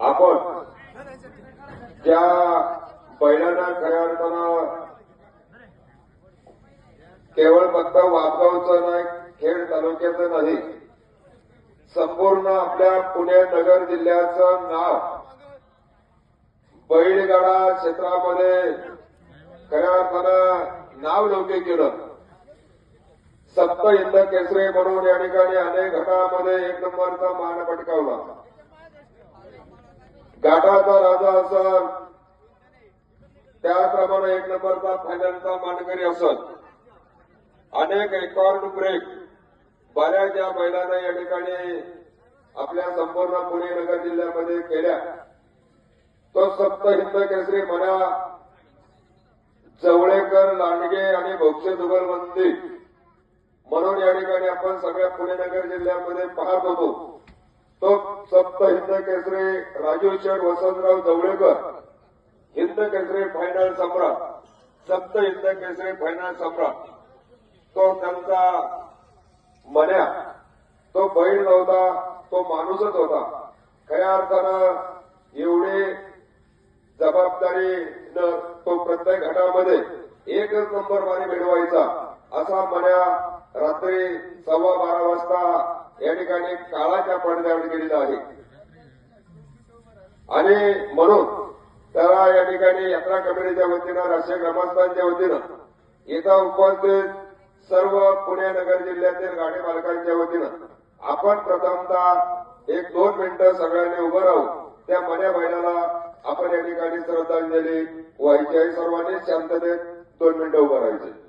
आपण ज्या बैलांना खऱ्या अर्थानं केवळ फक्त वापगावचं नाही खेड तालुक्याचं नाही संपूर्ण आपल्या पुणे नगर जिल्ह्याचं नाव बैलगाडा क्षेत्रामध्ये खऱ्या अर्थानं नाव लौकिक केलं. सप्त इंद केसरी म्हणून या ठिकाणी अनेक गटामध्ये एक नंबरचा मान पटकावला. घाटाचा राजा असल त्याप्रमाणे एक नंबरचा फायनलचा मानकरी असत अनेक रेकॉर्ड ब्रेक बऱ्याच या महिलांना या ठिकाणी आपल्या संपूर्ण पुणे नगर जिल्ह्यामध्ये केल्या. तो सप्त हिंद केसरी म्हणा जवळेकर लांडगे आणि भोक्षे जुगलबंदी म्हणून या ठिकाणी आपण सगळ्या पुणे नगर जिल्ह्यामध्ये पाहत होतो. तो सप्त हिंद केसरे राजेश्वर वसंतराव जवळेकर हिंद केसरे फायनल सम्राट सप्त हिंद केसरे फायनल सम्राट. तो त्यांचा मन्या तो बैल नव्हता तो माणूसच होता. खऱ्या अर्थानं एवढे जबाबदारीनं तो प्रत्येक घाटामध्ये एकच नंबर मारी मिळवायचा असा मन्या रात्री सव्वा बारा वाजता या ठिकाणी काळाच्या पडद्यावर गेलेला आहे. आणि म्हणून त्याला या ठिकाणी यात्रा कमिटीच्या वतीनं राष्ट्रीय ग्रामस्थांच्या वतीनं इथं उपस्थित सर्व पुणे नगर जिल्ह्यातील गाडी मालकांच्या वतीनं आपण प्रथमतः एक दोन मिनिटं सगळ्यांनी उभं राहू. त्या मन्या बहिणाला आपण या ठिकाणी श्रद्धांजली व्हायची आहे सर्वांनी शांततेत दोन मिनिटं उभं राहायचे.